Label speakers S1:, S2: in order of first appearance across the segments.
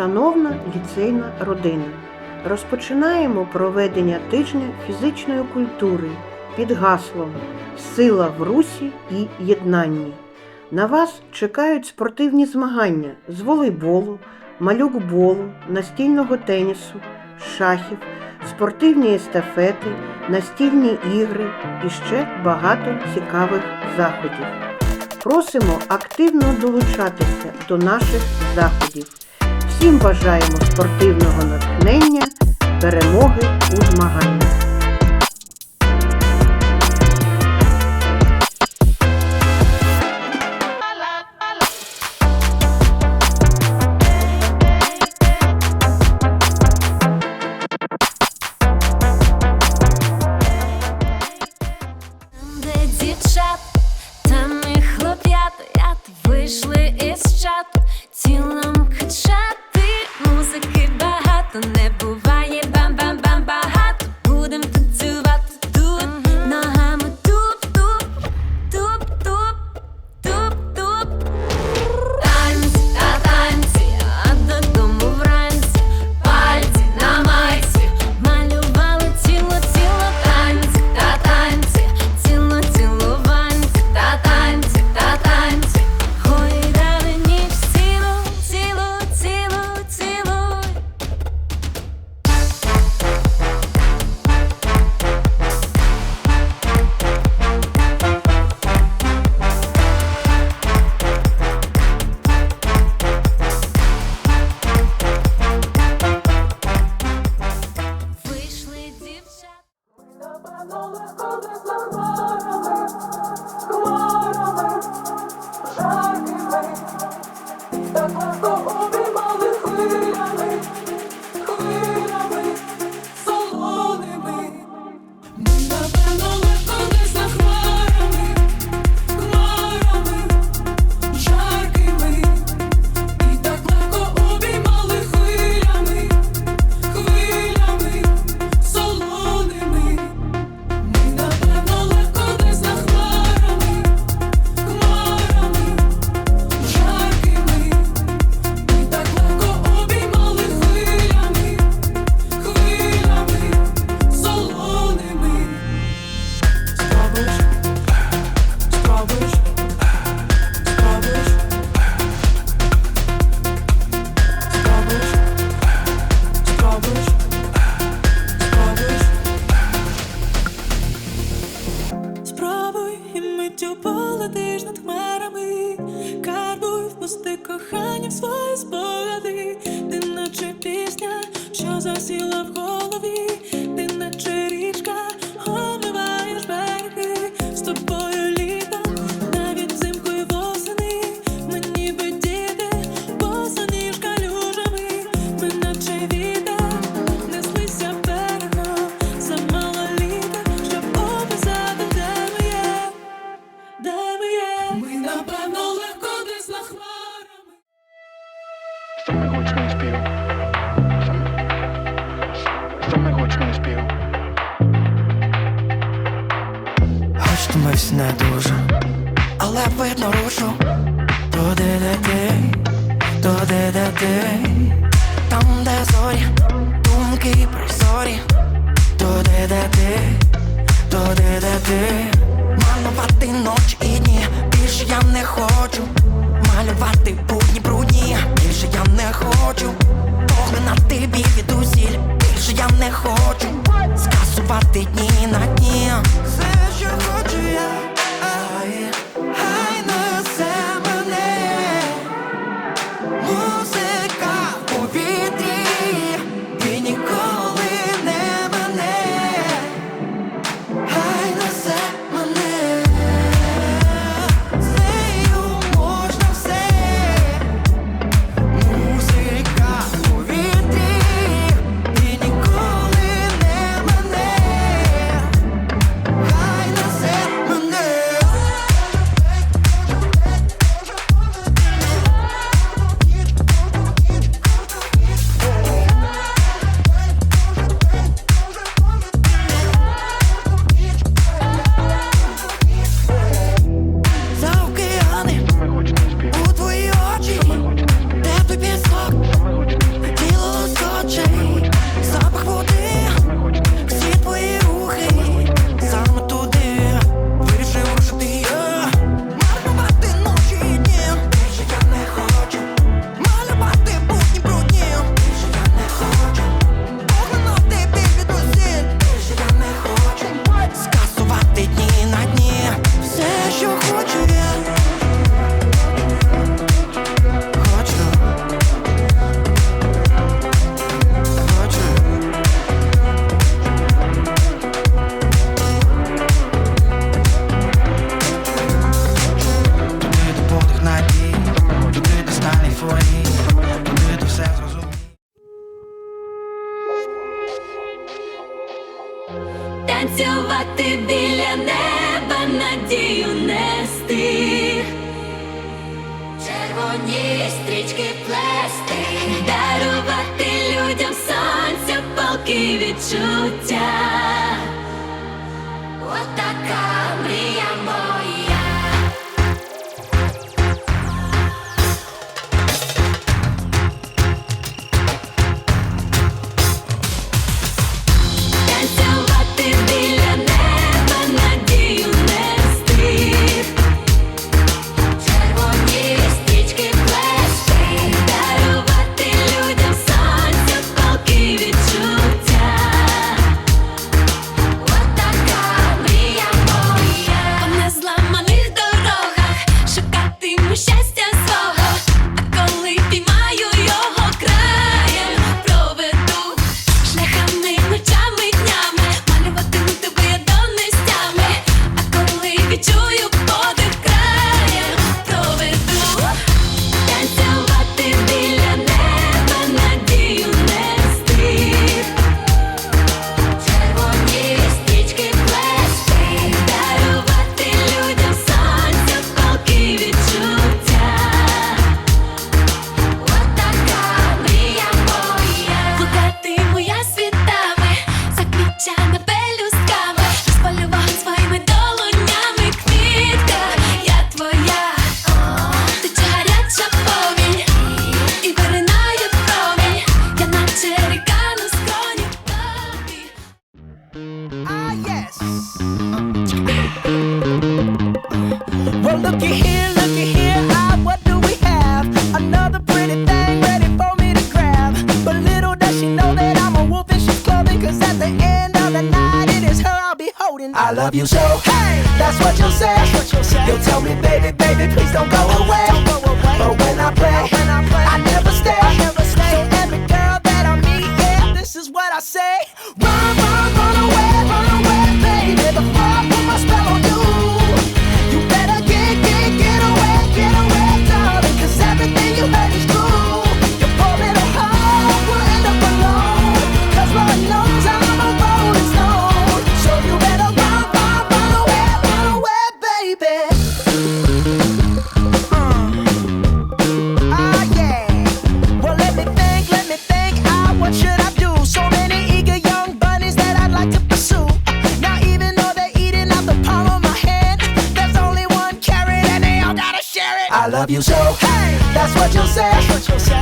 S1: Шановна ліцейна родина, розпочинаємо проведення тижня фізичної культури під гаслом Сила в русі і єднанні. На вас чекають спортивні змагання з волейболу, малюкболу, настільного тенісу, шахів, спортивні естафети, настільні ігри і ще багато цікавих заходів. Просимо активно долучатися до наших заходів. Всім бажаємо спортивного натхнення, перемоги у змаганнях.
S2: Там і хлоп'ята вийшли із чату, цілом качати,
S3: миттю полетиш над хмарами, карбуй, впусти кохання в свої спогади,
S4: видно рушу Туди, де ти, туди, де ти. Там, де зорі, думки прозорі. Туди, де ти, туди, де ти. Малювати ночі і дні, більше я не хочу. Малювати будні брудні, більше я не хочу. Поглинати біль від усіль, більше я не хочу. Скасувати дні на дні
S2: відчуття, отака.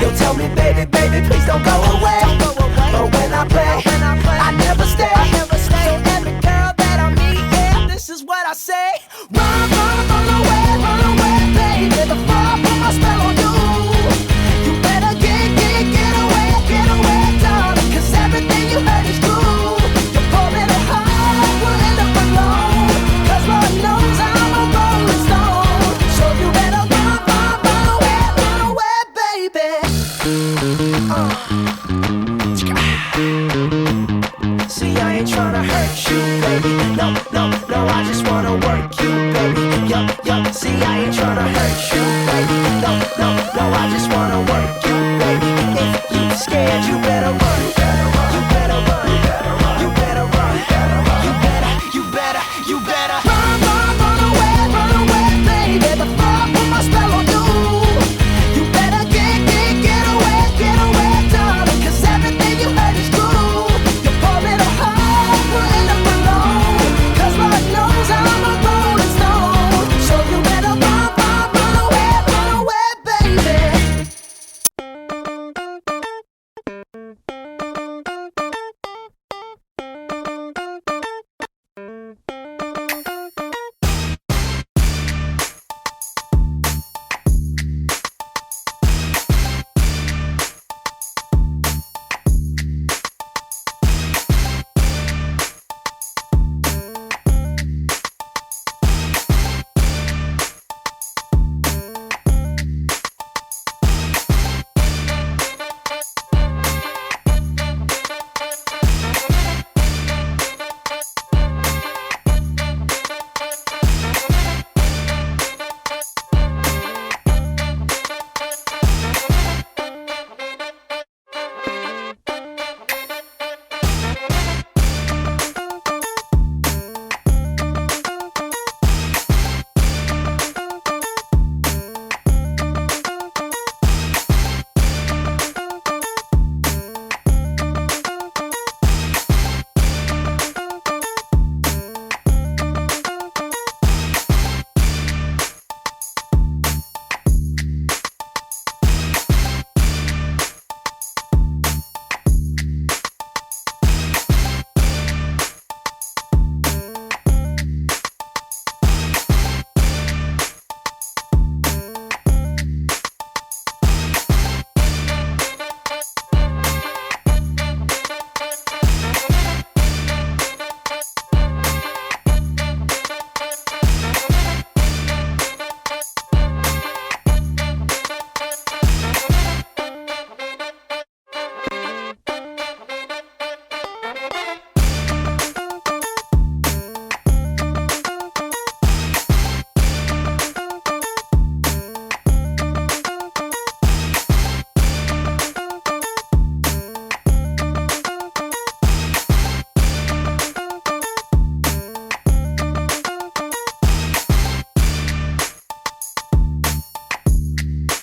S5: You'll tell me, baby, baby, please don't go away. But when I play, I never stay.